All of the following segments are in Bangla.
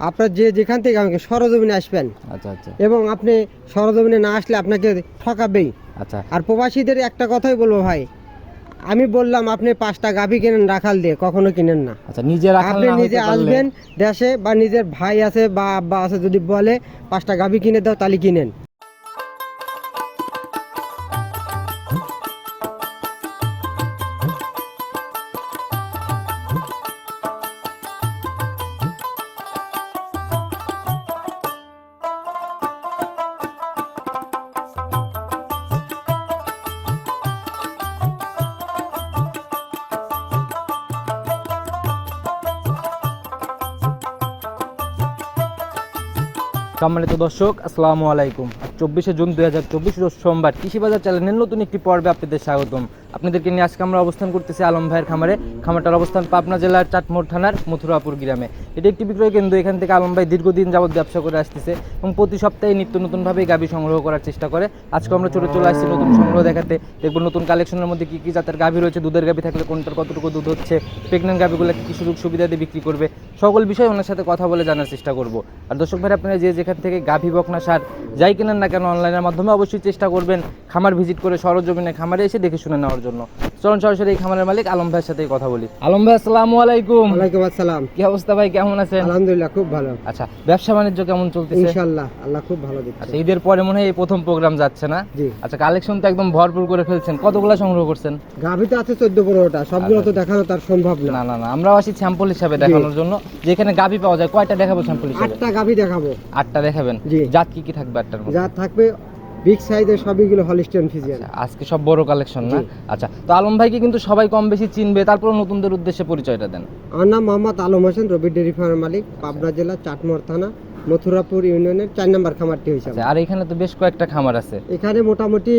আপনার যে যেখান থেকে আমাকে সরজমিনে আসবেন। আচ্ছা আচ্ছা। এবং আপনি সরজমিনে না আসলে আপনাকে ঠকাবেই। আচ্ছা। আর প্রবাসীদের একটা কথাই বলব ভাই আমি বললাম আপনি পাঁচটা গাভি কেনেন রাখাল দিয়ে কখনো কিনেন না। আচ্ছা নিজে আপনি নিজে আসবেন দেশে বা নিজের ভাই আছে বা আব্বা আছে যদি বলে পাঁচটা গাভি কিনে দাও তাহলে কিনেন। সম্মানিত দর্শক, আসসালামু আলাইকুম। চব্বিশে জুন দুই হাজার চব্বিশ রোজ সোমবার কৃষি বাজার চ্যানেলের নতুন একটি পর্বে আপনাদের স্বাগতম। আপনাদেরকে নিয়ে আজকে আমরা অবস্থান করতেছি আলম ভাইয়ের খামারে। খামারটার অবস্থান পাবনা জেলার চাটমোড় থানার মথুরাপুর গ্রামে। এটি একটি বিক্রয় কেন্দ্র। এখান থেকে আলম ভাই দীর্ঘদিন যাবত ব্যবসা করে আসতেছে এবং প্রতি সপ্তাহে নিত্য নতুনভাবে গাবি সংগ্রহ করার চেষ্টা করে। আজকে আমরা চলে চলে আসছি নতুন সংগ্রহ দেখাতে। দেখব নতুন কালেকশনের মধ্যে কী কী জাতের গাভি রয়েছে, দুধের গাভি থাকলে কোনটার কতটুকু দুধ হচ্ছে প্রেগনেন্ট গাভিগুলো কী কী সুযোগ সুবিধা দিয়ে বিক্রি করবে। সকল বিষয় ওনার সাথে কথা বলে জানার চেষ্টা করব। আর দর্শক ভাই, আপনারা যে যেখান থেকে গাভি, বকনা সার যাই কেনেন না কেন অনলাইনের মাধ্যমে অবশ্যই চেষ্টা করবেন খামার ভিজিট করে সরজমিনে খামারে এসে দেখে শুনে নেওয়ার জন্য। চলুন সরাসরি খামারের মালিক আলম ভাইয়ের সাথে কথা বলি। আলম ভাই আসসালামু আলাইকুম। ওয়ালাইকুম আসসালাম। কি অবস্থা ভাই কেমন আছেন? আলহামদুলিল্লাহ খুব ভালো। আচ্ছা ব্যবসা বাণিজ্য কেমন চলতেছে? ইনশাল্লাহ আল্লাহ খুব ভালো দিচ্ছে। আচ্ছা ঈদের পরে মনে হয় এই প্রথম প্রোগ্রাম যাচ্ছে না? জি। আচ্ছা কালেকশন তো একদম ভরপুর করে ফেলছেন। কতগুলো সংগ্রহ করছেন? গাভী তো আছে চোদ্দ পনেরোটা। সবগুলো তো দেখানো তার সম্ভব না। না না না আমরাও আসি স্যাম্পল হিসাবে দেখানোর জন্য। যেখানে গাবি পাওয়া যায় কয়টা দেখাবো স্যাম্পল হিসাবে? আটটা গাভী দেখাবো। আটটা দেখাবেন? জি। জাত কি কি থাকবে আটটার মধ্যে? যা থাকবে বিগ সাইজের সবইগুলো হলিস্টিয়ান ফিজিয়ান আচ্ছা, আজকে সব বড় কালেকশন না? আচ্ছা তো আলম ভাইকে কিন্তু সবাই কম বেশি চিনবে তারপর নতুনদের উদ্দেশ্যে পরিচয়টা দেন। আমার নাম মোহাম্মদ আলম হোসেন রবি ডেরি ফার্মের মালিক পাবনা জেলা চাটমোড় থানা মথুরাপুর ইউনিয়নের চার নাম্বার খামারটি হয়েছে আচ্ছা আর এখানে তো বেশ কয়েকটা খামার আছে। এখানে মোটামুটি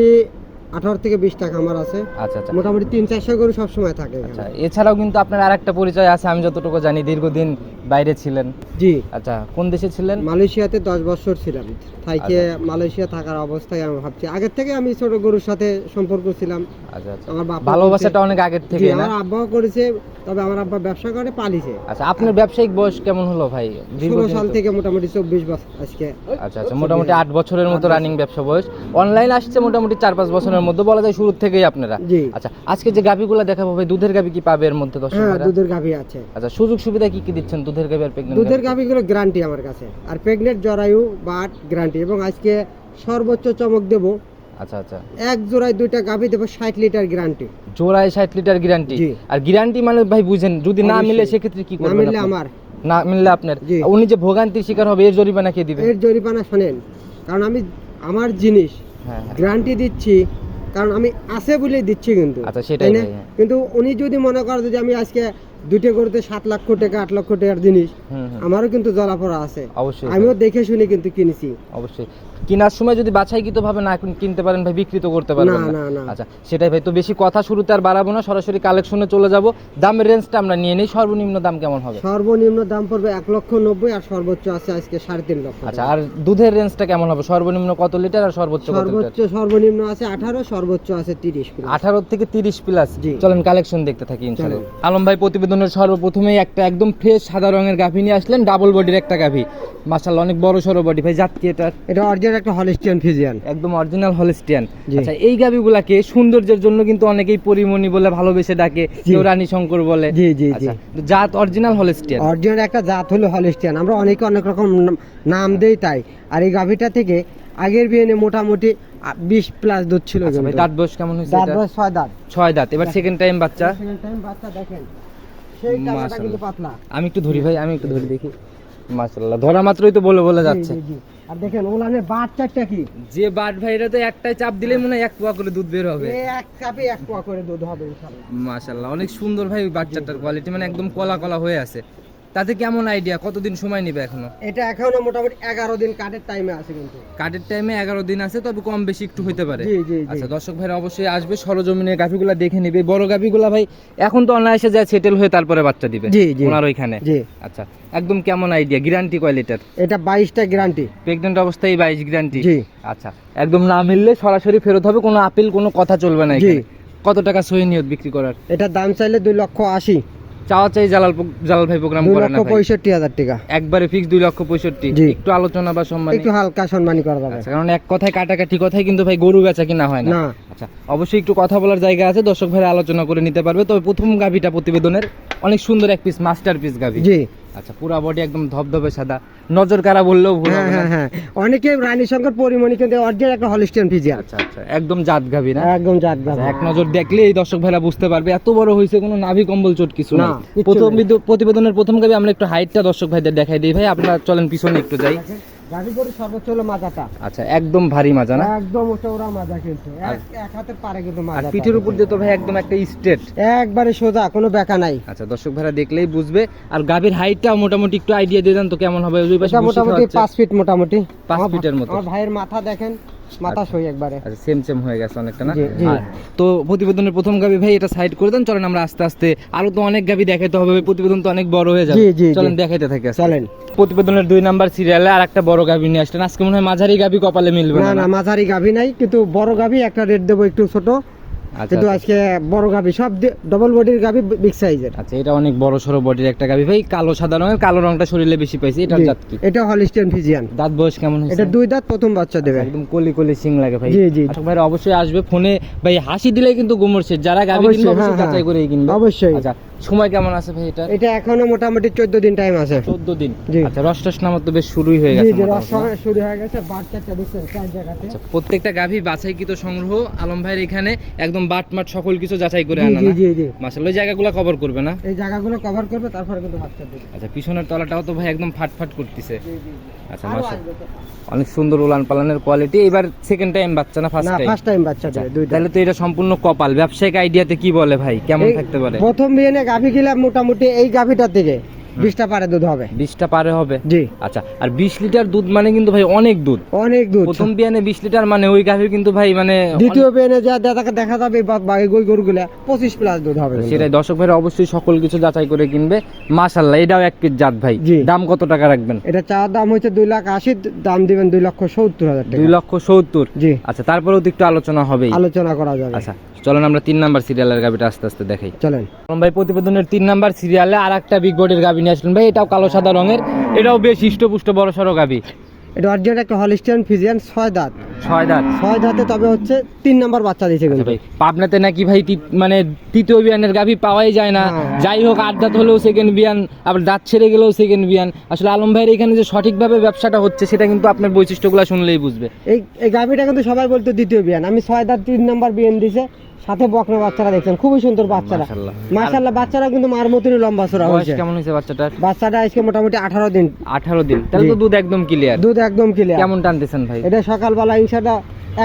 আঠারো থেকে বিশটা খামার আছে। আচ্ছা আচ্ছা। মোটামুটি তিন চারশো গরু সবসময় থাকে আচ্ছা এছাড়াও কিন্তু আপনার আরেকটা পরিচয় আছে আমি যতটুকু জানি দীর্ঘদিন বাইরে ছিলেন। জি। আচ্ছা কোন দেশে ছিলেন? মালয়েশিয়াতে দশ বছর ছিলাম। থাইকে। মালয়েশিয়া থাকার অবস্থায় আমি ভাবছি। আগের থেকে আমি ছোট গরুর সাথে সম্পর্ক ছিলাম। আচ্ছা আচ্ছা। আমার বাবা ভালোবাসাটা অনেক আগের থেকে না? আমার আব্বাও করেছে তবে আমার আব্বা ব্যবসা করে পালিছে। আচ্ছা আপনার ব্যবসায়িক বয়স কেমন হলো ভাই? ষোলো সাল থেকে মোটামুটি চব্বিশ বছর আজকে। আচ্ছা আচ্ছা মোটামুটি আট বছরের মতো রানিং ব্যবসা বয়স। অনলাইন আসছে মোটামুটি চার পাঁচ বছরের মধ্যে বলা যায় শুরু থেকেই আপনারা। আচ্ছা আজকে যে গাভিগুলো দেখাবো ভাই দুধের গাভি কি পাবে এর মধ্যে হ্যাঁ দুধের গাভী আছে। আচ্ছা সুযোগ সুবিধা কি কি দিচ্ছেন দুধের গাভি আর প্রেগনেন্ট দুধের গাভীগুলো গ্যারান্টি আমার কাছে। আর প্রেগনেন্ট জরায়ু বাট গ্যারান্টি এবং আজকে সর্বোচ্চ চমক দেব। আচ্ছা আচ্ছা। এক জোড়ায় দুইটা গাভী দেবো ষাট লিটার গ্যারান্টি জোড়ায় ষাট লিটার গ্যারান্টি আর গ্যারান্টি মানে ভাই বুঝেন যদি না মিলে সেক্ষেত্রে কি না করবেন মিললে আমার। না মিললে আপনার? উনি যে ভোগান্তির শিকার হবে এর জরিমানা কে দিবে? এর জরিমানা শোনেন। কারণ আমি আমার জিনিস হ্যাঁ হ্যাঁ। গ্যারান্টি দিচ্ছি কারণ আমি আছে বলে দিচ্ছি কিন্তু আচ্ছা, সেটাই? হ্যাঁ। কিন্তু উনি যদি মনে করে যদি আমি আজকে দুটো গরুতে সাত লক্ষ টাকা আট লক্ষ টাকার জিনিস। আমারও কিন্তু জলাপড়া আছে। অবশ্যই আমিও দেখে শুনে কিন্তু কিনেছি। অবশ্যই। কেনার সময় যদি বাছাইকৃত ভাবে না কিন- কিনতে পারেন ভাই বিক্রি তো করতে পারবেন না, না। না। আচ্ছা সেটাই ভাই তো বেশি কথা শুরুতে আর বাড়াবো না সরাসরি কালেকশনে চলে যাব। দামের রেঞ্জটা আমরা নিয়ে নিই সর্বনিম্ন দাম কেমন হবে? সর্বনিম্ন দাম পড়বে এক লক্ষ নব্বই আর সর্বোচ্চ আছে আজকে সাড়ে তিন লক্ষ আচ্ছা আর দুধের রেঞ্জটা কেমন হবে? সর্বনিম্ন কত লিটার আর সর্বোচ্চ সর্বোচ্চ সর্বনিম্ন আছে আঠারো সর্বোচ্চ আছে তিরিশ আঠারো থেকে তিরিশ প্লাস। চলেন কালেকশন দেখতে থাকি ইনশাআল্লাহ। আলম ভাই প্রতিবেদনের সর্বপ্রথমেই একটা একদম ফ্রেশ সাদা রঙের গাভী নিয়ে আসলেন ডাবল বডির একটা গাভী। মাশাআল্লাহ অনেক বড় সড়ো বডি ভাই জাত কি এটা? এটা অরিজিনাল একটা হলিস্টিয়ান ফিজিয়ান একদম অরিজিনাল হলিস্টিয়ান। আচ্ছা এই গাভীগুলাকে সৌন্দর্যের জন্য কিন্তু অনেকেই পরিমণি বলে ভালোবেসে ডাকে কেউ রানী শঙ্কর বলে। জি, জি, জি। আচ্ছা জাত অরিজিনাল হলিস্টিয়ান অরিজিনাল একটা জাত হলো হলিস্টিয়ান আমরা অনেকে অনেক রকম নাম- দেই তাই। আর এই গাভীটা থেকে আগের বিয়ে মোটামুটি বিশ প্লাস দুধ ছিল আচ্ছা। দাঁত বয়স কেমন হয়েছে দাঁত বয়স ছয় দাঁত। ছয় দাঁত। এবার সেকেন্ড টাইম বাচ্চা? Second time বাচ্চা দেখেন। আমি একটু ধরি ভাই আমি একটু ধরি দেখি। মাশাল্লাহ ধরা মাত্রই তো বলে বলে যাচ্ছে। আর দেখেন ওলানে বাচ্চাটা কি? যে বাট ভাইরা তো একটাই চাপ দিলে মনে হয় এক পোয়া করে দুধ বের হবে। এক কাপে এক পোয়া করে দুধ হবে অনেক সুন্দর ভাই বাচ্চাটার কোয়ালিটি মানে একদম কলা কলা হয়ে আছে। তাতে কেমন আইডিয়া কতদিন সময় নেবে এখনও? এটা এখনও মোটামুটি এগারো দিন কাঠের টাইমে আছে কিন্তু। কাটের টাইমে এগারো দিন আছে তবে কম বেশি একটু হইতে পারে। আচ্ছা দর্শক ভাইরা অবশ্যই আসবে সরজমিনের গাভিগুলা দেখে নেবে। বড় গাভিগুলা ভাই এখন তো অনায়াসে যায় সেটেল হয়ে তারপরে বাচ্চা দিবে। ওনার ওইখানে। আচ্ছা একদম কেমন আইডিয়া গ্যারান্টি কয় লিটার এটা বাইশটা গ্যারান্টি প্রেগনেন্ট অবস্থায় বাইশ গ্যারান্টি আচ্ছা একদম না মিললে সরাসরি ফেরত হবে কোনো আপিল কোনো কথা চলবে না কত টাকা সহি নিয়ত বিক্রি করার? এটার দাম চাইলে দুই লক্ষ আশি। চাওয়া চাই জালাল জালাল ভাই প্রোগ্রাম দুই করে লক্ষ না ভাই? পঁয়ষট্টি হাজার টাকা। একবারে ফিক্স দুই লক্ষ পঁয়ষট্টি। একটু আলোচনা বা সম্মান। একটু হালকা সম্মানী করা যাবে। আচ্ছা কারণ এক কথায় কাটাকাটি কথায় কিন্তু ভাই গরু বেচা কিনা হয় না। না। আচ্ছা অবশ্যই একটু কথা বলার জায়গা আছে দর্শক ভাই আলোচনা করে নিতে পারবে। তবে প্রথম গাভিটা প্রতিবেদনের অনেক সুন্দর এক পিস মাস্টার পিস গাভি। জি। আচ্ছা পুরো বডি একদম ধবধবে সাদা। নজর কারা বললেও ভুল হ্যাঁ হ্যাঁ হ্যাঁ। অনেকে রানী শঙ্কর পরিমণি কিন্তু অরিজিনাল একটা হলিস্টিয়ান ফিজিয়ান আচ্ছা আচ্ছা। একদম জাত গাবি না? একদম জাত গাবি গাভী। এক নজর দেখলে এই দর্শক ভাইরা বুঝতে পারবে এত বড় হয়েছে কোনো নাভি কম্বল চোট কিছু না, না প্রথম প্রতিবেদনের প্রথম গাবি আমরা একটু হাইটটা দর্শক ভাইদের দেখাই দিই। ভাই আপনারা চলেন পিছনে একটু যাই। গাভী গরু সর্বোচ্চ হলো মাজাটা। আচ্ছা একদম ভারী মাজা না? একদম চৌড়া মাজা কিন্তু। এক- হাতের পারে কিন্তু আর মাজা পিঠের উপর দিয়ে তো ভাই একদম একটা স্ট্রেট একবারে সোজা কোনো বেকা নাই। আচ্ছা দর্শক ভাইরা দেখলেই বুঝবে। আর গাভীর হাইটটা মোটামুটি একটু আইডিয়া দিয়ে দেন তো কেমন হবে। ওই পাশে মোটামুটি। পাঁচ ফিট মোটামুটি। পাঁচ ফিটের মতো। আমার ভাইয়ের মাথা দেখেন। মাথা সই একবারে। আচ্ছা সেম সেম হয়ে গেছে অনেকটা না? তো প্রতিবেদনের প্রথম গাবি ভাই এটা সাইড করে দেন চলেন আমরা আস্তে আস্তে আরও তো অনেক গাবি দেখাইতে হবে প্রতিবেদন তো অনেক বড় হয়ে যাবে। চলেন দেখাইতে থাকি চলেন। প্রতিবেদনের দুই নাম্বার সিরিয়ালে আর একটা বড় গাবি নিয়ে আসলেন। আজকে মনে হয় মাঝারি গাভী কপালে মিলবে না না মাঝারি গাভী নাই কিন্তু বড় গাভী একটা রেট দেবো একটু ছোট। আচ্ছা কিন্তু আচ্ছা। আজকে বড় সব ডবল বডির বিগ সাইজের আচ্ছা এটা অনেক বড় সরো বডির একটা গাভি। ভাই কালো সাদা রঙের কালো রংটা শরীরে বেশি পাইছে। এটার জাত কি? এটা হলিস্টিয়ান ফিজিয়ান দাঁত বয়স কেমন হয়েছে? এটা দুই দাঁত প্রথম বাচ্চা দেবে। একদম কলি কলি সিং লাগে ভাই। জি, জি। আচ্ছা ভাই অবশ্যই আসবে ফোনে। ভাই হাসি দিলেই কিন্তু গুমর যারা গাভি কিনবে অবশ্যই হ্যাঁ, যাচাই করে কিনবে। অবশ্যই। আচ্ছা সময় কেমন আছে ভাই এটা এটা এখনও মোটামুটি চোদ্দ দিন টাইম আছে। চোদ্দ দিন। আচ্ছা রস টস তো বেশ শুরুই হয়ে গেছে জি রস শুরু হয়ে গেছে বাচ্চাটা দেখছেন চার জায়গাতে। আচ্ছা প্রত্যেকটা গাভি বাছাইকৃত সংগ্রহ আলম ভাইয়ের এখানে একদম বাট মাট সকল কিছু যাচাই করে আনা জি জি জি। ওই জায়গাগুলো কভার করবে না? এই জায়গাগুলো কভার করবে তারপরে কিন্তু বাচ্চা দেবে। আচ্ছা পিছনের তলাটাও তো ভাই একদম ফাট ফাট করতেছে। জি জি আচ্ছা আরও মাশা আসবে তো। অনেক সুন্দর উলান পালানের কোয়ালিটি এবার সেকেন্ড টাইম বাচ্চা না ফার্স্ট টাইম ফার্স্ট টাইম বাচ্চা দেবে তাহলে তো এটা সম্পূর্ণ কপাল। ব্যবসায়িক আইডিয়াতে কি বলে ভাই? কেমন থাকতে পারে? প্রথম বিয়েনে গাভী গিলা মোটামুটি এই গাভিটার থেকে বিশটা পারে দুধ হবে। বিশটা পারে হবে? জি। আচ্ছা আর বিশ লিটার দুধ মানে কিন্তু ভাই অনেক দুধ। অনেক দুধ। প্রথম বিয়ানে বিশ লিটার মানে ওই গাভীর কিন্তু ভাই মানে দ্বিতীয় বিয়েনে যা দেখা দেখা যাবে বাকি গই গরুগুলা পঁচিশ প্লাস দুধ হবে সেটাই দর্শক ভাইরা অবশ্যই সকল কিছু যাচাই করে কিনবে। মাশাল্লাহ এটাও এক পিস জাত ভাই। দাম কত টাকা রাখবেন? এটা চাওয়ার দাম হচ্ছে দুই লাখ আশি দাম দিবেন দুই লক্ষ সত্তর হাজার দুই লক্ষ সত্তর? জি। আচ্ছা তারপরেও তো একটু আলোচনা হবে আলোচনা করা যাবে। আচ্ছা চলেন আমরা তিন নাম্বার সিরিয়ালের গাভিটা আস্তে আস্তে দেখাই। চলেন। ভাই প্রতিবেদনের তিন নাম্বার সিরিয়ালে আর একটা বিগ বডির গাভি নিয়ে আসলেন। ভাই এটাও কালো সাদা রঙের এটাও বেশ হৃষ্টপুষ্ট বড় সড়ো গাভি। এটা অরিজিনাল একটা হলিস্টিয়ান ফিজিয়ান ছয় দাঁত। ছয় দাঁত। ছয় দাঁতে তবে হচ্ছে তিন নাম্বার বাচ্চা দিয়েছে আচ্ছা কিন্তু ভাই পাবনাতে নাকি ভাই মানে তৃতীয় বিয়ানের গাভি পাওয়াই যায় না। হ্যাঁ। যাই হোক আট দাঁত হলেও সেকেন্ড বিয়ান আবার দাঁত ছেড়ে গেলেও সেকেন্ড বিয়ান। আসলে আলম ভাইয়ের এখানে যে সঠিকভাবে ব্যবসাটা হচ্ছে সেটা কিন্তু আপনার বৈশিষ্ট্যগুলো শুনলেই বুঝবে। এই এই গাভিটা কিন্তু সবাই বলতো দ্বিতীয় বিয়ান। আমি ছয় দাঁত তিন নাম্বার বিয়ান দিছে সাথে বকনা বাচ্চারা দেখছেন খুবই সুন্দর বাচ্চারা। মাশাআল্লাহ। বাচ্চারা কিন্তু মার মতনই লম্বা চড়া হয়েছে। কেমন হয়েছে বাচ্চাটা বাচ্চাটা আজকে মোটামুটি আঠারো দিন। আঠারো দিন। তাহলে তো দুধ একদম ক্লিয়ার দুধ একদম ক্লিয়ার কেমন টানতেছেন ভাই? এটা সকালবেলা ইনশাটা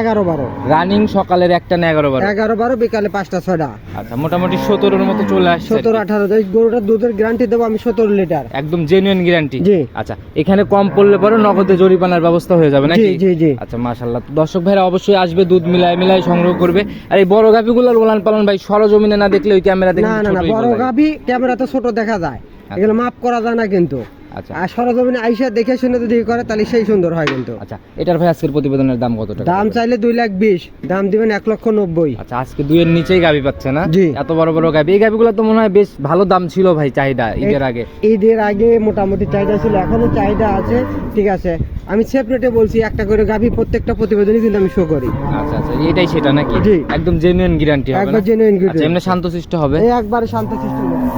এগারো বারো। রানিং সকালের একটা না এগারো বারো? এগারো বারো বিকালে পাঁচটা ছয়টা। আচ্ছা মোটামুটি সতেরোর মতো চলে আসছে। আর সতেরো আঠারো এই গরুটার দুধের গ্যারান্টি দেবো আমি সতেরো লিটার। একদম জেনুইন গ্যারান্টি জি। আচ্ছা এখানে কম পড়লে পরে নগদে জরিমানার ব্যবস্থা হয়ে যাবে নাকি? জি জি আচ্ছা মাশাল্লাহ দর্শক ভাইরা অবশ্যই আসবে দুধ মিলায় মিলায় সংগ্রহ করবে। আর এই বড় গাভিগুলোর ওলান পালন ভাই সরজমিনে না দেখলে ওই ক্যামেরা দেখে না না না বড় গাভি ক্যামেরাতে ছোট দেখা যায়। এগুলো মাপ করা যায় না কিন্তু। আচ্ছা। আর সরজমিনে আইসা দেখে শুনে যদি করে তাহলে সেই সুন্দর হয় কিন্তু। আচ্ছা এটার ভাই আজকের প্রতিবেদনের দাম কত টাকা? দাম চাইলে দুই লাখ বিশ দাম দিবেন এক লক্ষ নব্বই। আচ্ছা আজকে দুইয়ের নিচেই গাভি পাচ্ছে না? জি। এত বড় বড় গাভি এই গাভিগুলো তো মনে হয় বেশ ভালো দাম ছিল ভাই চাহিদা ঈদের আগে। ঈদের আগে মোটামুটি চাহিদা ছিল এখনও চাহিদা আছে ঠিক আছে। আমি সেপারেটে বলছি একটা করে গাভী প্রত্যেকটা প্রতিবেদনই কিন্তু আমি শো করি। আচ্ছা আচ্ছা এটাই সেটা নাকি। একদম জেনুইন গ্যারান্টি হবে একবার না জেনুইন আচ্ছা এমনি শান্তশিষ্ট হবে? একবারে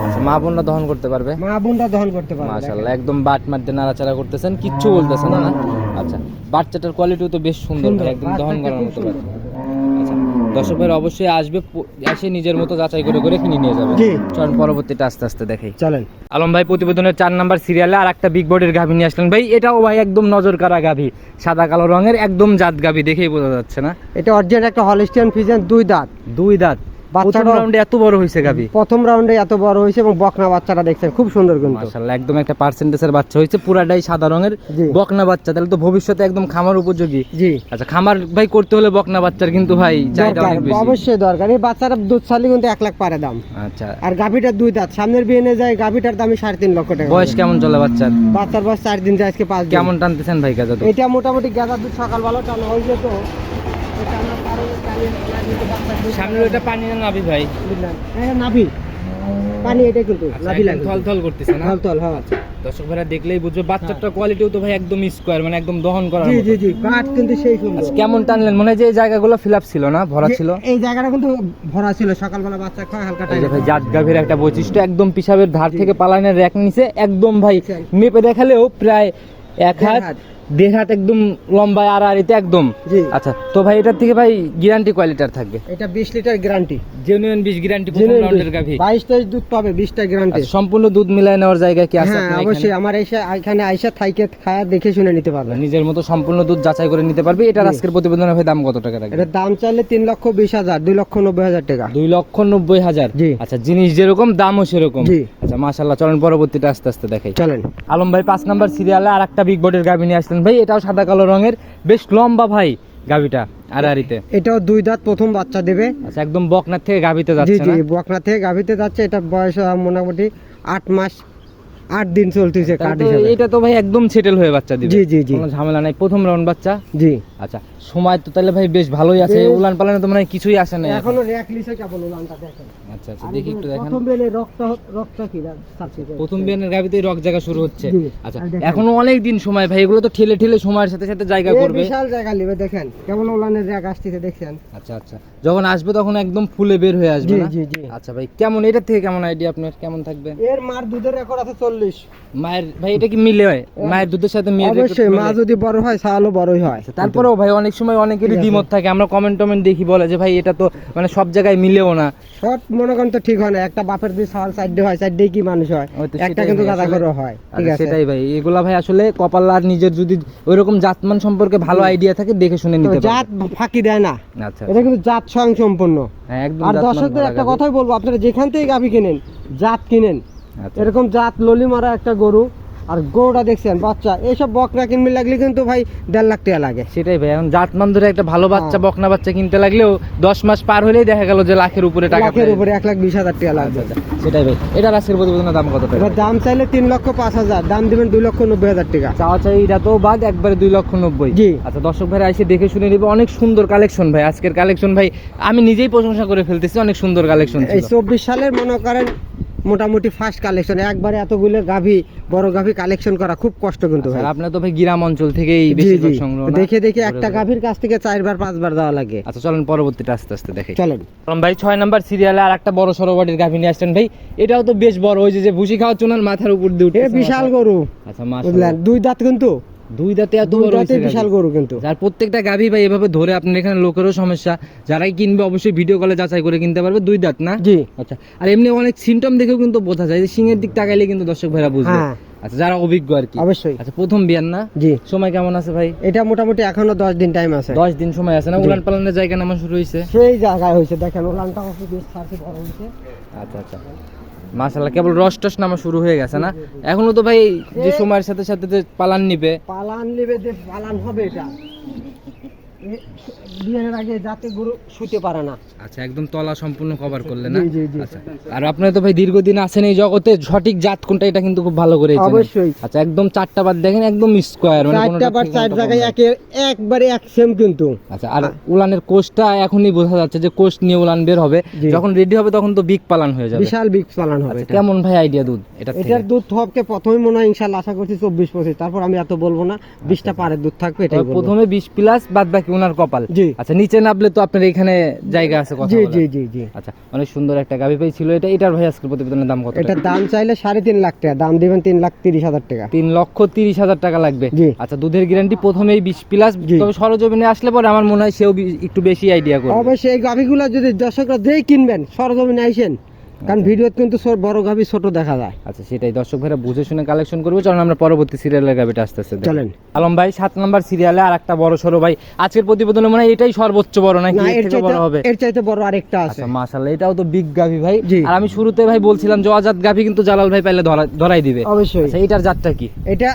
আচ্ছা মা বোনরা দহন করতে পারবে? মা বোনরা দহন করতে পারবে মাশাআল্লাহ একদম বাট মারতে নাড়াচাড়া করতেছেন কিচ্ছু বলতেছেন না আচ্ছা বাচ্চাটার কোয়ালিটিও তো বেশ সুন্দর একদম দহন করার মতো বাচ্চা। আচ্ছা দর্শক অবশ্যই আসবে এসে নিজের মতো যাচাই করে করে কিনে নিয়ে যাবে। জি। চল পরবর্তীটা আস্তে আস্তে দেখাই চলেন। আলম ভাই প্রতিবেদনের চার নাম্বার সিরিয়ালে আর একটা বিগ বডির গাভি নিয়ে আসলেন। ভাই এটাও ভাই একদম নজর কারা গাভি। সাদা কালো রঙের একদম জাত গাভি দেখেই বোঝা যাচ্ছে না? এটা অরিজিনাল একটা হলিস্টিয়ান ফিজিয়ান দুই দাঁত। দুই দাঁত। প্রথম রাউন্ডে এত বড় হয়েছে গাভি। প্রথম রাউন্ডে এত বড় হয়েছে এবং বকনা বাচ্চাটা দেখছেন খুব সুন্দর কিন্তু। মাশাআল্লাহ একদম একটা পার্সেন্টেজের বাচ্চা হয়েছে পুরাটাই সাদা রঙের বকনা বাচ্চা। তাহলে তো ভবিষ্যতে একদম খামার উপযোগী। জি। আচ্ছা খামার ভাই করতে হলে বকনা বাচ্চার কিন্তু ভাই চাহিদা অনেক বেশি। অবশ্যই দরকার। এই বাচ্চাটা দুধ ছালি কিন্তু এক লাখ পারে দাম। আচ্ছা। আর গাভিটার দুই দাঁত সামনের বিয়ে যায় গাভিটার দামই সাড়ে তিন লক্ষ টাকা। বয়স কেমন চলে বাচ্চার? বাচ্চার বয়স চার দিন যায় আজকে পাঁচ দিন। কেমন টানতেছেন ভাই তো এটা মোটামুটি গাঁদা দুধ সকালবেলা টানা হয়ে টানিয়ে তো সামনে ওটা পানি না নাবি ভাই? হ্যাঁ নাভি। পানি এটা কিন্তু নাভি লাগে। থল থল করতেছে না? থল থল হ্যাঁ। দর্শক ভাইরা দেখলেই বুঝবে বাচ্চাটার কোয়ালিটিও তো ভাই একদম স্কোয়ার মানে একদম দহন করা জি জি জি কাঠ কিন্তু সেই সুন্দর। আচ্ছা কেমন টানলেন? মনে হয় যে এই জায়গাগুলো ফিল আপ ছিল না ভরা ছিল? এই জায়গাটা কিন্তু ভরা ছিল সকালবেলা বাচ্চা খায় হালকা টাইম ভাই জাত গাভীর একটা বৈশিষ্ট্য একদম পিসাবের ধার থেকে পালানের র্যাক নিচে একদম ভাই আচ্ছা। মেপে দেখালেও প্রায় এক হাত। দেড় হাত একদম লম্বায় আড়াআড়িতে একদম। আচ্ছা তো ভাই এটার থেকে ভাই গ্যারান্টি কোয়ালিটার থাকবে? এটা বিশ লিটার গ্যারান্টি জেনুইন বিশ গ্যারান্টি প্রথম রাউন্ডের গাভী? বাইশ তেইশ দুধ পাবে বিশটা গ্যারান্টি আচ্ছা, সম্পূর্ণ দুধ মিলায় নেওয়ার জায়গা কি আছে হ্যাঁ অবশ্যই। আমার এসে এখানে আইসা থাইকে খায়া দেখে শুনে নিতে পারবে নিজের মতো সম্পূর্ণ দুধ যাচাই করে নিতে পারবে। এটার আজকের প্রতিবেদনের ভাই দাম কত টাকা রাখবে এটার দাম চাইলে তিন লক্ষ বিশ হাজার দুই লক্ষ নব্বই হাজার টাকা। দুই লক্ষ নব্বই হাজার? আচ্ছা জিনিস যেরকম দামও সেরকম। আচ্ছা মাশাল্লাহ চলেন পরবর্তীটা আস্তে আস্তে দেখাই। চলেন। আলম ভাই পাঁচ নাম্বার সিরিয়ালে আর একটা বিগ বডির গাভী নিয়ে আসলেন। ভাই এটাও সাদা কালো রঙের। বেশ লম্বা ভাই গাভীটা আড়াআড়িতে। এটাও দুই দাঁত প্রথম বাচ্চা দেবে। আচ্ছা একদম বকনার থেকে গাভীতে যাচ্ছে জি জি বকনা থেকে গাভিতে যাচ্ছে। এটা বয়স মোটামুটি আট মাস আট দিন চলতেছে এটা তো ভাই একদম সেটেল হয়ে বাচ্চা দিবে। জি, জি, জি। কোনো ঝামেলা নাই। প্রথম রাউন্ড বাচ্চা। জি। আচ্ছা সময় তো তাহলে ভাই বেশ ভালোই আছে উলান পালানে তো মানে কিছুই আসে না এখন। র্যাক লিসে কেবল উলানটা দেখেন। আচ্ছা আচ্ছা দেখি একটু দেখেন। প্রথম বেলে রক্ত রক্ত কি প্রথম বিয়ানের গাভিতেই রক জায়গা শুরু হচ্ছে। আচ্ছা এখনও অনেক দিন সময় ভাই এগুলো তো ঠেলে ঠেলে সময়ের সাথে সাথে জায়গা করবে। বিশাল জায়গা নিবে দেখেন। কেমন উলানের র্যাক আসতেছে দেখছেন? আচ্ছা আচ্ছা যখন আসবে তখন একদম ফুলে বের হয়ে আসবে না? জি জি। আচ্ছা ভাই কেমন এটার থেকে কেমন আইডিয়া আপনার? কেমন থাকবে? এর মার দুধের রেকর্ড আছে চল্লিশ। মায়ের ভাই এটা কি মিলে হয়? মায়ের দুধের সাথে মেয়ের record অবশ্যই মা যদি বড় হয় ছাগলও বড়ই হয়। আচ্ছা, তারপরেও ভাই অনেক সময় অনেকেরই দ্বিমত থাকে। আমরা কমেন্ট টমেন্ট দেখি বলে যে ভাই এটা তো মানে সব জায়গায় মিলেও না। সব মনে করেন তো ঠিক হয় না। একটা বাপের দুই ছাগল সাইডে হয় সাইডে কি মানুষ হয়? একটা কিন্তু গাদা করে হয় ঠিক আচ্ছা, আছে? সেটাই ভাই। এগুলা ভাই আসলে কপাল আর নিজের যদি ওইরকম জাতমান সম্পর্কে ভালো আইডিয়া থাকে দেখে শুনে নিতে জাত ফাঁকি দেয় না। আচ্ছা এটা কিন্তু জাত স্বয়ং সম্পূর্ণ হ্যাঁ একদম আর দর্শকদের একটা কথাই বলব আপনারা যেখান থেকে গাভি কিনেন জাত কিনেন। আচ্ছা। এরকম জাত ললি মারা একটা গরু আর গরুটা দেখছেন বাচ্চা এইসব বকরা কিনবে লাগলে কিন্তু ভাই দেড় লাখ টাকা লাগে। সেটাই ভাই এখন জাতমান ধরে একটা ভালো বাচ্চা হ্যাঁ। বকনা বাচ্চা কিনতে লাগলেও দশ মাস পার হলেই দেখা গেল যে লাখের উপরে টাকা লাখের উপরে এক লাখ বিশ হাজার টাকা লাগবে। আচ্ছা, আচ্ছা, সেটাই ভাই। এটা আজকের প্রতিবেদনের দাম কত এবার দাম চাইলে তিন লক্ষ পাঁচ হাজার দাম দিবেন দুই লক্ষ নব্বই হাজার টাকা। চাওয়া চাই এটা তো বাদ একবারে দুই লক্ষ নব্বই। জি। আচ্ছা দর্শক ভাই এসে দেখে শুনে নিবে অনেক সুন্দর কালেকশন ভাই আজকের কালেকশন ভাই। আমি নিজেই প্রশংসা করে ফেলতেছি অনেক সুন্দর কালেকশন এই চব্বিশ সালের মনে করেন মোটামুটি ফার্স্ট কালেকশন একবারে এতগুলো গাভি বড় গাভি কালেকশন করা খুব কষ্ট কিন্তু ভাই। আপনার তো ভাই গ্রাম অঞ্চল থেকেই বেশিরভাগ সংগ্রহ দেখে দেখে একটা। গাভীর কাছ থেকে চারবার পাঁচবার দেওয়া লাগে। আচ্ছা চলেন পরবর্তীটা আস্তে আস্তে দেখে। চলেন। ভাই ছয় নাম্বার সিরিয়ালে আর একটা বড় সরো বডির গাভী নিয়ে আসছেন ভাই। এটাও তো বেশ বড় ওই যে ভুসি খাওয়া চুনার মাথার উপর দিয়ে উঠতেছে বিশাল গরু। আচ্ছা মাশাআল্লাহ। দুই দাঁত কিন্তু। দুই দাঁতে এত বড় হয়েছে বিশাল গরু কিন্তু। যার প্রত্যেকটা গাভী ভাই এভাবে ধরে আপনার এখানে লোকেরও সমস্যা। যারাই কিনবে অবশ্যই ভিডিও কলে যাচাই করে কিনতে পারবে। দুই দাঁত না? জি। আচ্ছা। আর এমনি অনেক সিমটম দেখেও কিন্তু বোঝা যায় যে সিংয়ের দিক তাকাইলে কিন্তু দর্শক ভাইরা বুঝবে। হ্যাঁ। আচ্ছা যারা অভিজ্ঞ আর কি। অবশ্যই। আচ্ছা প্রথম বিয়ান না? জি। সময় কেমন আছে ভাই? এটা মোটামুটি এখনও দশ দিন টাইম আছে। দশ দিন সময় আছে না? উলান পালানের জায়গা নামা শুরু হয়েছে? সেই জায়গায় হয়েছে। দেখেন ওলানটা কত বেশ ছাড়ছে বড় হয়েছে। আচ্ছা আচ্ছা। মাশাল্লাহ কেবল রস টস নামা শুরু হয়ে গেছে না? এখনও তো ভাই যে সময়ের সাথে সাথে যে পালান নিবে। পালান নিবে যে পালান হবে এটা। বিয়ের আগে যাতে গরু শুতে পারে না। আচ্ছা একদম তলা সম্পূর্ণ কভার না। আচ্ছা। আর আপনার তো ভাই দীর্ঘদিন আছেন এই জগতে সঠিক জাত কোনটা এটা কিন্তু খুব ভালো করে। অবশ্যই। আচ্ছা একদম চারটা বাদ দেখেন একদম স্কোয়ার মানে চারটা বার চার জায়গায় একে একবারে এক সেম কিন্তু। আচ্ছা আর উলানের কোষটা এখনই বোঝা যাচ্ছে যে কোষ নিয়ে উলান বের হবে। যখন রেডি হবে তখন তো বিগ পালান হয়ে যাবে। বিশাল বিগ পালান হবে আচ্ছা, কেমন ভাই আইডিয়া দুধ এটা এটার দুধ হবে প্রথমে মনে হয় ইনশাল্লাহ আশা করছি চব্বিশ পঁচিশ। তারপর আমি এত বলব না বিশটা পারের দুধ থাকবে এটাই প্রথমে বিশ প্লাস বাদ বাকি ওনার কপাল? জি। আচ্ছা নিচে নামলে তো আপনার এখানে জায়গা আছে কথা জি জি জি জি। আচ্ছা অনেক সুন্দর একটা গাভি পাই ছিল এটা এটার ভাই আজকের প্রতিবেদনের দাম কত এটার দাম চাইলে সাড়ে তিন লাখ টাকা। দাম দিবেন তিন লাখ তিরিশ হাজার টাকা। তিন লক্ষ তিরিশ হাজার টাকা লাগবে। জি। আচ্ছা দুধের গ্যারান্টি প্রথমেই বিশ প্লাস। তবে সরজমিনে আসলে পরে আমার মনে হয় সেও একটু বেশি আইডিয়া করবে। অবশ্যই এই গাভিগুলো যদি দর্শকরা যেই কিনবেন সরজমিনে আইসেন কারণ ভিডিওতে কিন্তু বড় গাভি ছোট দেখা যায়। আচ্ছা সেটাই। দর্শক ভাইরা বুঝে শুনে কালেকশন করব। চলুন আমরা পরবর্তী সিরিয়ালের গাভিটা আস্তে আস্তে চলেন। আলম ভাই সাত নাম্বার সিরিয়ালে আর একটা বড় সরো ভাই। আজকের প্রতিবেদনে মনে হয় এটাই সর্বোচ্চ বড় নাকি এর থেকে বড় হবে? এর চাইতে বড় আরেকটা আছে। আচ্ছা মাশাআল্লাহ এটাও তো বিগ গাভি ভাই। আর আমি শুরুতে ভাই বলছিলাম যে অজাত গাভি কিন্তু জালাল ভাই পাইলে ধরাই দিবে। অবশ্যই। আচ্ছা এটার জাতটা কি? এটা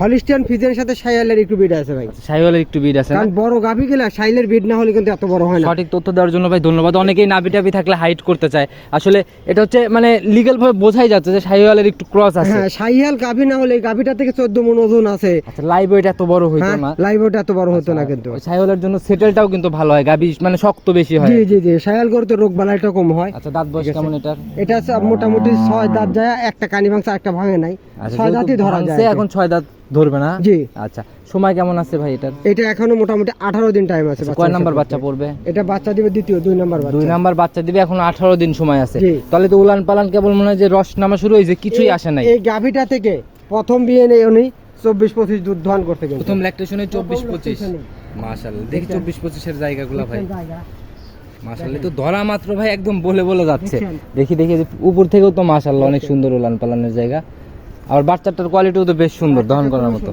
হলিস্টিয়ান ফিজের সাথে সাইয়ালের একটু বিড আছে ভাই। সাইওয়ালের একটু বিড আছে কারণ বড় গাভি গেলে সাইলের বিড না হলে কিন্তু এত বড় হয় না। সঠিক তথ্য দেওয়ার জন্য ভাই ধন্যবাদ। অনেকেই নাবি টাবি থাকলে হাইট করতে চায়। আসলে এটা হচ্ছে মানে লিগ্যাল ভাবে বোঝাই যাচ্ছে যে সাইওয়ালের একটু ক্রস আছে। হ্যাঁ সাইয়াল গাভি না হলে গাভিটা থেকে চোদ্দ মন ওজন আছে। আচ্ছা লাইভ ওয়েট এত বড় হইতো হ্যাঁ না? লাইভ ওটা এত বড় হতো না কিন্তু। সাইওয়ালের জন্য সেটেলটাও কিন্তু ভালো হয়। গাবি মানে শক্ত বেশি হয়। জি জি জি সায়াল গরুতে রোগ বালাইটা কম হয়। আচ্ছা দাঁত বয়স কেমন এটার? এটা হচ্ছে মোটামুটি ছয় দাঁত যায় একটা কানি ভাঙছে একটা ভাঙে নাই। আচ্ছা ছয় দাঁতই ধরা যায়। এখন ছয় দাঁত ধরবে না? জি। আচ্ছা সময় কেমন আছে ভাই এটার? এটা এখনও মোটামুটি আঠারো দিন টাইম আছে কয় নাম্বার বাচ্চা পড়বে? এটা বাচ্চা দিবে দ্বিতীয় দুই নাম্বার দুই নাম্বার বাচ্চা দিবে এখন আঠারো দিন সময় আছে। তাহলে তো উলান পালান কেবল মনে হয় যে রস নামা শুরু হয়েছে কিছুই আসে নাই। এই গাভিটা থেকে প্রথম বিয়ে নেই উনি চব্বিশ পঁচিশ দুধ দহন করতে গেছে। প্রথম ল্যাকটেশনে চব্বিশ পঁচিশ। মাশাল্লাহ দেখি চব্বিশ পঁচিশের জায়গাগুলো ভাই। মাশাল্লাহ তো ধরা মাত্র ভাই একদম বলে বলে যাচ্ছে। দেখি দেখি উপর থেকেও তো মাশাল্লাহ অনেক সুন্দর উলান পালানের জায়গা। আর বাচ্চাটার কোয়ালিটিও তো বেশ সুন্দর দহন করার মতো।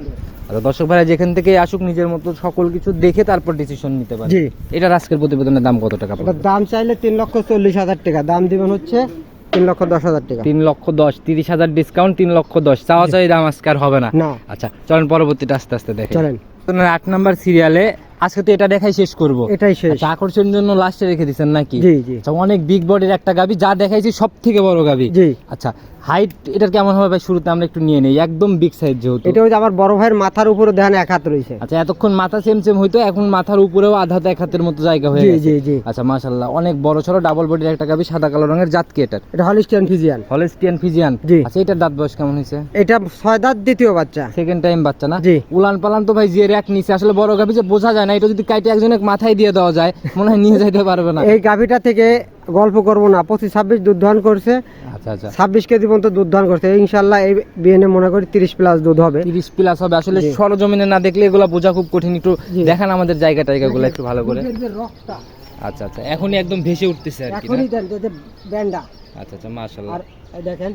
আর দর্শক ভাইরা যেখান থেকে আসুক নিজের মতো সকল কিছু দেখে তারপর ডিসিশন নিতে পারে। জি। এটার আজকের প্রতিবেদনের দাম কত টাকা দাম চাইলে তিন লক্ষ চল্লিশ হাজার টাকা। দাম দিবেন হচ্ছে তিন লক্ষ দশ হাজার টাকা। তিন লক্ষ দশ তিরিশ হাজার ডিসকাউন্ট তিন লক্ষ দশ। চাওয়া চাই দাম আজকে আর হবে না। আচ্ছা চলেন পরবর্তীটা আস্তে আস্তে দেখে চলেন। আপনার আট নাম্বার সিরিয়ালে আজকে তো এটা দেখাই শেষ করব। এটাই শেষ। আচ্ছা আকর্ষণের জন্য লাস্টে রেখে দিচ্ছেন নাকি? জি জি। আচ্ছা অনেক বিগ বডির একটা গাবি যা দেখাইছি সব থেকে বড় গাবি জি। আচ্ছা হাইট এটার কেমন হবে ভাই? শুরুতে আমরা একটু নিয়ে নেই একদম বিগ সাইজ যেহেতু। এটা হচ্ছে আমার বড় ভাইয়ের মাথার উপরে ধ্যান এক হাত রয়েছে। আচ্ছা এতক্ষণ মাথা সেম সেম হইতো এখন মাথার উপরেও আধা হাতে এক হাতের মতো জায়গা হয়ে গেছে। জি জি। আচ্ছা মাশাল্লাহ অনেক বড় সড়ো ডাবল বডির একটা গাবি সাদা কালো রঙের জাত কি এটার। এটা হলিস্টিয়ান ফিজিয়ান হলিস্টিয়ান ফিজিয়ান জি। আচ্ছা এটার দাঁত বয়স কেমন হয়েছে? এটা ছয় দাঁত দ্বিতীয় বাচ্চা। সেকেন্ড টাইম বাচ্চা না? জি। উলান পালান তো ভাই যে র্যাক নিচে আসলে বড় গাভি যে বোঝা যায় না এটা যদি কাইটে একজনের মাথায় দিয়ে দেওয়া যায় মনে হয় নিয়ে যাইতে পারবে না। এই গাভিটা থেকে গল্প করব না পঁচিশ ছাব্বিশ দুধ দহন করছে। আচ্ছা আচ্ছা। ছাব্বিশ কেজি পর্যন্ত দুধ দহন করছে। ইনশাল্লাহ এই বিএনএ মনে করি তিরিশ প্লাস দুধ হবে। তিরিশ প্লাস হবে। আসলে সরজমিনে না দেখলে এগুলো বোঝা খুব কঠিন। একটু। দেখান আমাদের জায়গা টাইগাগুলো একটু ভালো করে। আচ্ছা আচ্ছা। এখনই একদম ভেসে উঠতেছে আর কি এখনই ব্যান্ডা। আচ্ছা আচ্ছা মাশাআল্লাহ। আর দেখেন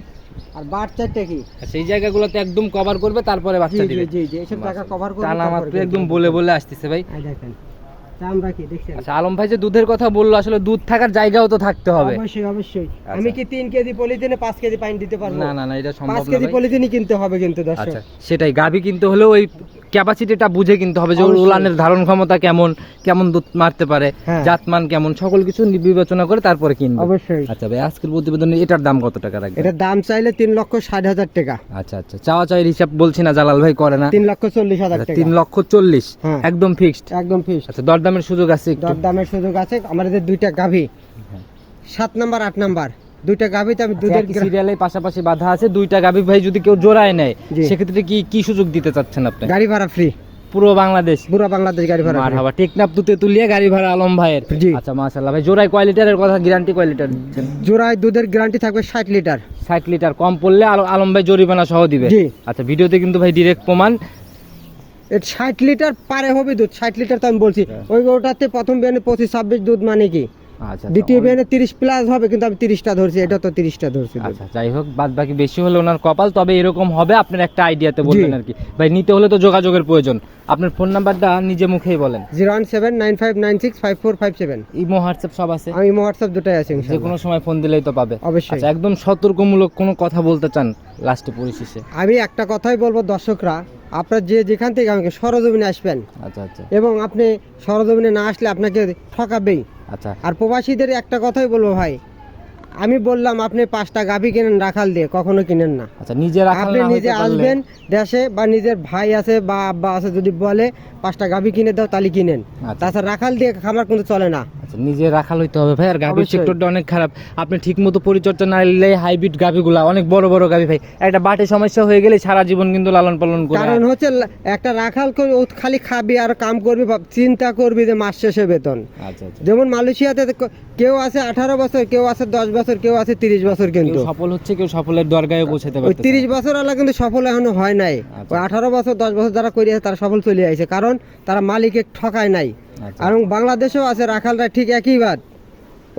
আর বাচ্চাটা কি? সেই জায়গাগুলোতে একদম কভার করবে তারপরে বাচ্চা দিবে জি জি এসব জায়গা কভার করবে তাহলে আমার একদম বলে বলে আসতেছে ভাই। দেখেন চামড়া কি দেখছেন? আচ্ছা আলম ভাই যে দুধের কথা বলল আসলে দুধ থাকার জায়গাও তো থাকতে হবে। অবশ্যই অবশ্যই। আচ্ছা। আমি কি তিন কেজি পলিথিনে পাঁচ কেজি পানি দিতে পারব? না না না এটা সম্ভব না কেজি পলিথিনই কিনতে হবে কিন্তু দর্শক। আচ্ছা সেটাই। গাভী কিনতে হলেও ওই ক্যাপাসিটিটা বুঝে কিনতে হবে যে ওর উলানের ধারণ ক্ষমতা কেমন কেমন দুধ মারতে পারে হ্যাঁ। জাতমান কেমন সকল কিছু বিবেচনা করে তারপরে কিনবে। অবশ্যই। আচ্ছা ভাই আজকের প্রতিবেদনে এটার দাম কত টাকা রাখবে এটার দাম চাইলে তিন লক্ষ ষাট হাজার টাকা। আচ্ছা আচ্ছা। চাওয়া চাওয়ার হিসাব বলছি না জালাল ভাই করে না। তিন লক্ষ চল্লিশ হাজার আচ্ছা, টাকা। তিন লক্ষ চল্লিশ হ্যাঁ। একদম ফিক্সড একদম ফিক্সড আচ্ছা দরদামের সুযোগ আছে একটু। দর দামের সুযোগ আছে। আমাদের দুইটা গাভী হ্যাঁ। সাত নাম্বার আট নাম্বার। দুইটা গাভীতে আমি দুধের গ্রা- সিরিয়ালে পাশাপাশি বাধা আছে দুইটা গাভী ভাই যদি কেউ জোড়ায় নেয় সেক্ষেত্রে কি কি সুযোগ দিতে চাচ্ছেন আপনি? গাড়ি ভাড়া ফ্রি পুরো বাংলাদেশ? পুরো বাংলাদেশ গাড়ি ভাড়া মার free। হাবা টেকনাপ তুতে তুলিয়ে গাড়ি ভাড়া আলম ভাইয়ের। আচ্ছা মাশাআল্লাহ ভাই জোড়ায় কয় লিটারের কথা গ্যারান্টি কয় লিটার জোড়ায় দুধের গ্যারান্টি থাকবে ষাট লিটার। ষাট লিটার কম পড়লে আলম ভাই জরিমানা সহ দিবে। আচ্ছা ভিডিওতে কিন্তু ভাই ডিরেক্ট প্রমাণ। ষাট লিটার পারে হবে দুধ ষাট লিটার তো আমি বলছি। হ্যাঁ। ওই গরুটাতে প্রথম বিয়ানে পঁচিশ ছাব্বিশ দুধ মানে কি? আচ্ছা দ্বিতীয় বিয়ানে তিরিশ প্লাস হবে কিন্তু আমি তিরিশটা ধরছি এটা তো তিরিশটা ধরছি আচ্ছা যাই হোক বাদ বাকি বেশি হলে ওনার কপাল তবে এরকম হবে আপনার একটা আইডিয়াতে বলবেন। আর কি ভাই নিতে হলে তো যোগাযোগের প্রয়োজন। আপনার ফোন নাম্বারটা নিজে মুখেই বলেন। Zero one seven nine five nine six five four five seven. Imo WhatsApp সব আছে? আমি হোয়াটসঅ্যাপ দুটাই আছে যে কোনো সময় ফোন দিলেই তো পাবে। অবশ্যই। আচ্ছা একদম সতর্কমূলক কোনো কথা বলতে চান লাস্টে পরিশেষে। আমি একটা কথাই বলব দর্শকরা আপনার যে যেখান থেকে আমাকে সরজমিনে আসবেন আচ্ছা আচ্ছা। এবং আপনি সরজমিনে না আসলে আপনাকে ঠকাবেই। আচ্ছা। আর প্রবাসীদের একটা কথাই বলব ভাই আমি বললাম আপনি পাঁচটা গাভী কিনেন রাখাল দিয়ে। কখনো কিনেন না। আচ্ছা নিজে রাখাল আপনি নিজে আসবেন দেশে বা নিজের ভাই আছে বা আব্বা আছে যদি বলে পাঁচটা গাভী কিনে দাও তাহলে কিনেন। আচ্ছা। তাছাড়া রাখাল দিয়ে খামার কিন্তু চলে না। আচ্ছা নিজে রাখাল হইতে হবে ভাই আর গাভীর সেক্টরটা অনেক খারাপ। আপনি ঠিক মতো পরিচর্যা না নিলে হাইব্রিড গাভীগুলা অনেক বড় বড় গাভী ভাই। একটা বাটে সমস্যা হয়ে গেলে সারা জীবন কিন্তু লালন পালন করে কারণ হচ্ছে একটা রাখাল ও খালি খাবি আর কাম করবি ভাব- চিন্তা করবি যে মাস শেষে বেতন। আচ্ছা আচ্ছা। যেমন মালয়েশিয়াতে কেউ আছে আঠারো বছর কেউ আছে দশ বছর কেউ আছে তিরিশ বছর কিন্তু। সফল হচ্ছে কেউ সফলের দরগায় পৌঁছাতে পারে তিরিশ বছর আলা কিন্তু সফল এখনও হয় নাই। আচ্ছা। ওই আঠারো বছর দশ বছর যারা করি আছে তারা সফল চলে আসে কারণ তারা মালিকের ঠকায় নাই। কারণ এবং বাংলাদেশেও আছে রাখালরা ঠিক একই বাদ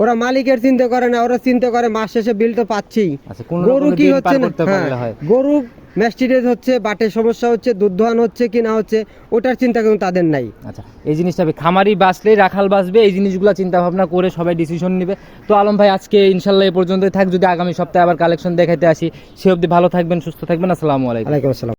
ওরা মালিকের চিন্তা করে না ওরা চিন্তা করে মাস শেষে বিল তো পাচ্ছি আচ্ছা গরু কি হচ্ছে না? হ্যাঁ, গরু ম্যাস্টিডেজ হচ্ছে বাটের সমস্যা হচ্ছে দুধ দোহান হচ্ছে কি না হচ্ছে ওটার চিন্তা কিন্তু তাদের নাই। আচ্ছা এই জিনিসটা খামারি বাঁচলেই রাখাল বাঁচবে এই জিনিসগুলো চিন্তা ভাবনা করে সবাই ডিসিশন নেবে। তো আলম ভাই আজকে ইনশাল্লাহ এই পর্যন্তই থাক। যদি আগামী সপ্তাহে আবার কালেকশন দেখাইতে আসি সে অবধি ভালো থাকবেন সুস্থ থাকবেন। আসসালামু আলাইকুম। আলাইকুম আসসালাম।